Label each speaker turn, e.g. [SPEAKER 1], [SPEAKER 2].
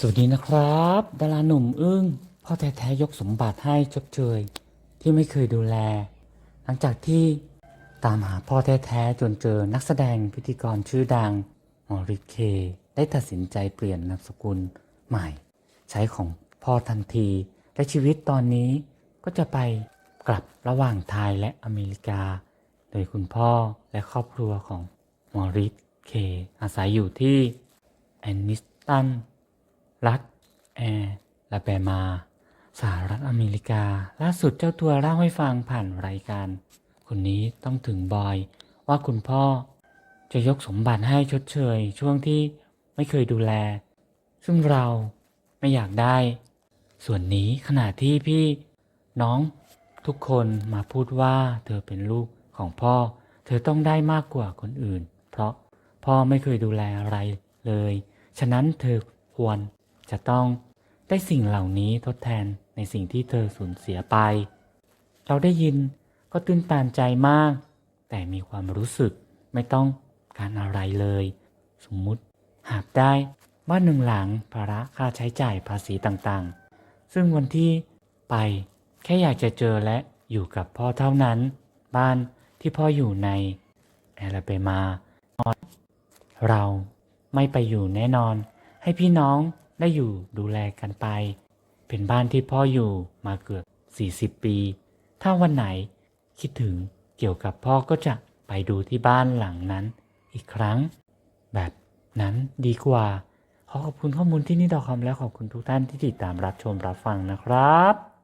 [SPEAKER 1] สวัสดีนะครับ ดาราหนุ่มอึ้งพ่อแท้ๆยกสมบัติให้ชดเชยที่ไม่เคยดูแล หลังจากที่ตามหาพ่อแท้ๆจนเจอนักแสดงพิธีกรชื่อดังมอริสเค ได้ตัดสินใจเปลี่ยนนามสกุลใหม่ ใช้ของพ่อทันที และชีวิตตอนนี้ก็จะไปกลับระหว่างไทยและอเมริกา โดยคุณพ่อและครอบครัวของมอริสเคอาศัยอยู่ที่แอนนิสตัน รัฐแอร์ลาแบมาสหรัฐอเมริกา ล่าสุดเจ้าตัวเล่าให้ฟังผ่านรายการ คนนี้ต้องถึงบอย ว่าคุณพ่อจะยกสมบัติให้ชดเชย ช่วงที่ไม่เคยดูแล ซึ่งเราไม่อยากได้ ส่วนนี้ขณะที่พี่น้องทุกคนมาพูดว่าเธอเป็นลูกของพ่อ เธอต้องได้มากกว่าคนอื่น เพราะพ่อไม่เคยดูแลอะไรเลย ฉะนั้นเธอควร จะต้องได้สิ่งเหล่านี้ทดแทนในสิ่งที่เธอสูญเสียไป เราได้ยินก็ตื้นตันใจมาก แต่มีความรู้สึกไม่ต้องการอะไรเลย สมมุติหากได้บ้านหนึ่งหลังภาระค่าใช้จ่ายภาษีต่างๆ ซึ่งวันที่ไปแค่อยากจะเจอและอยู่กับพ่อเท่านั้น บ้านที่พ่ออยู่ในแอลาเบมา เราไม่ไปอยู่แน่นอน ให้พี่น้อง ได้อยู่ดูแลกันไป เป็นบ้านที่พ่ออยู่มาเกือบ 40 ปี ถ้าวันไหนคิดถึงเกี่ยวกับพ่อก็จะไปดูที่บ้านหลังนั้น อีกครั้ง แบบนั้นดีกว่า ขอขอบคุณข้อมูลที่นี่ดอคอมและขอบคุณทุกท่านที่ติดตามรับชมรับฟังนะครับ